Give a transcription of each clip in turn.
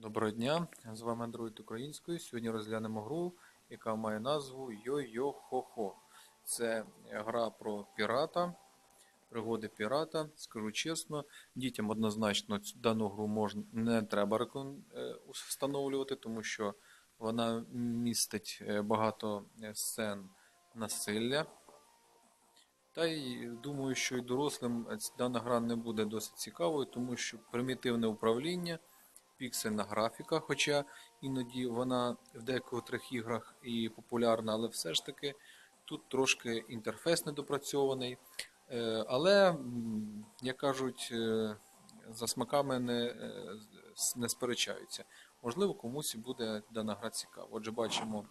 Доброго дня, з вами Android українською. Сьогодні розглянемо гру, яка має назву Йо-Йо-Хо-Хо. Це гра про пірата, пригоди пірата. Скажу чесно, дітям однозначно дану гру можна, не треба е, встановлювати, тому що вона містить е, багато е, сцен насилля. Та й думаю, що і дорослим дана гра не буде досить цікавою, тому що примітивне управління піксельна графіка, хоча іноді вона в декотрих іграх і популярна, але все ж таки тут трошки інтерфейс недопрацьований. Е, Але, як кажуть, е, за смаками не, е, не сперечаються. Можливо, комусь буде дана гра цікава. Отже, бачимо,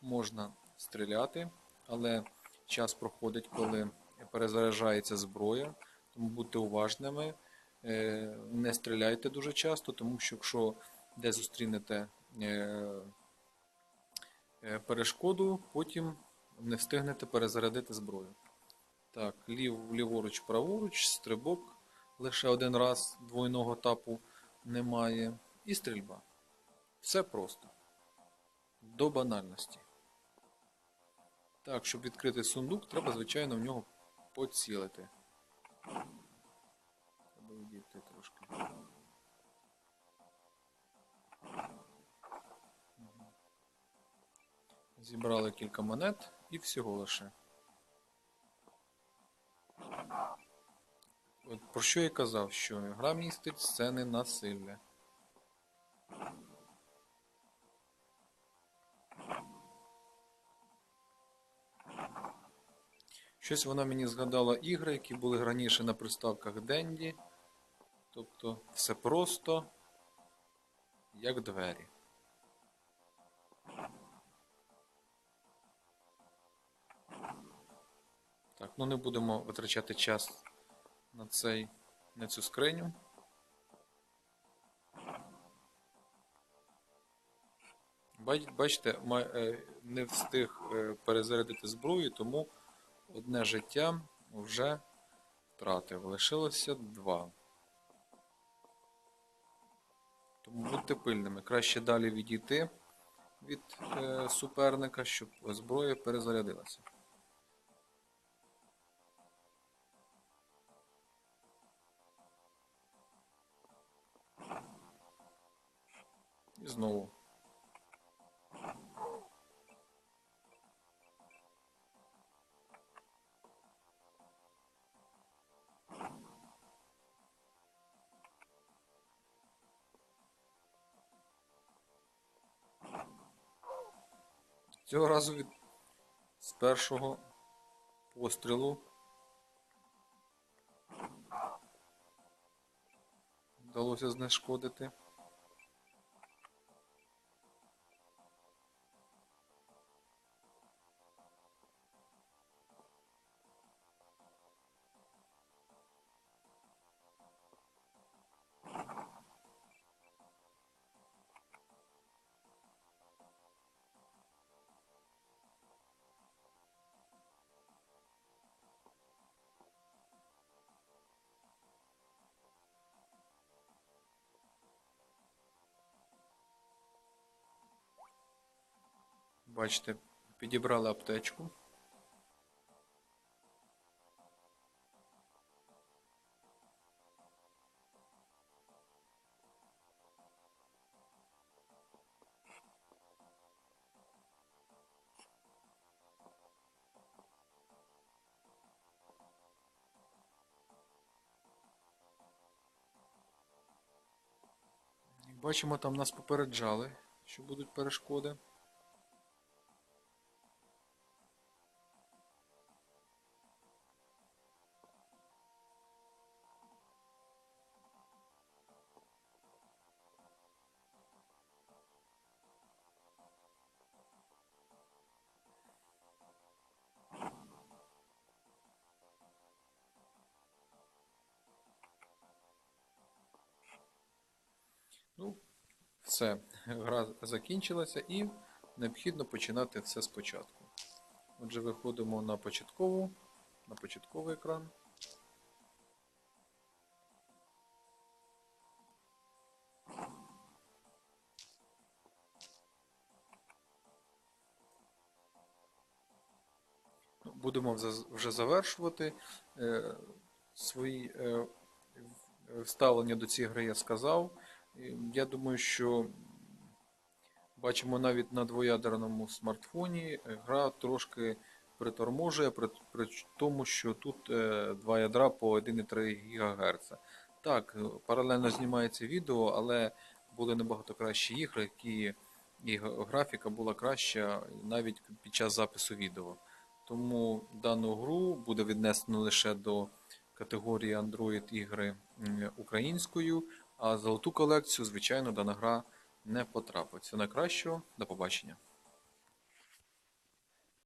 можна стріляти, але час проходить, коли перезаряджається зброя, тому будьте уважними. Е, Не стріляйте дуже часто, тому що якщо де зустрінете е, е, перешкоду, потім не встигнете перезарядити зброю. Так, лів, ліворуч, праворуч, стрибок лише один раз двойного тапу немає. І стрільба. Все просто. До банальності. Так, щоб відкрити сундук, треба, звичайно, в нього поцілити. Трошки. Зібрали кілька монет і всього лише. От про що я казав, що гра містить сцени насилля. Щось вона мені згадала ігри, які були раніше на приставках Денді. Тобто все просто, як двері. Так, ну не будемо витрачати час на цей, на цю скриню. Бачите, е, не встиг е, перезарядити зброю, тому одне життя вже втратив. Лишилося два. Тому будьте пильними. Краще далі відійти від е, суперника, щоб зброя перезарядилася. І знову. Цього разу від з першого пострілу вдалося знешкодити. Бачите, підібрали аптечку. Бачимо, там нас попереджали, що будуть перешкоди. Ну, все, гра закінчилася і необхідно починати все спочатку. Отже, виходимо на початкову, на початковий екран. Ну, будемо вже завершувати. Е, свої е, вставлення до цієї гри я сказав. Я думаю, що бачимо навіть на двоядерному смартфоні гра трошки приторможує, при, при тому, що тут е, два ядра по 1,3 ГГц. Так, паралельно знімається відео, але були набагато кращі ігри, які і графіка була краща навіть під час запису відео. Тому дану гру буде віднесено лише до категорії Android ігри українською, а золоту колекцію, звичайно, дана гра не потрапить. Все найкращого, до побачення.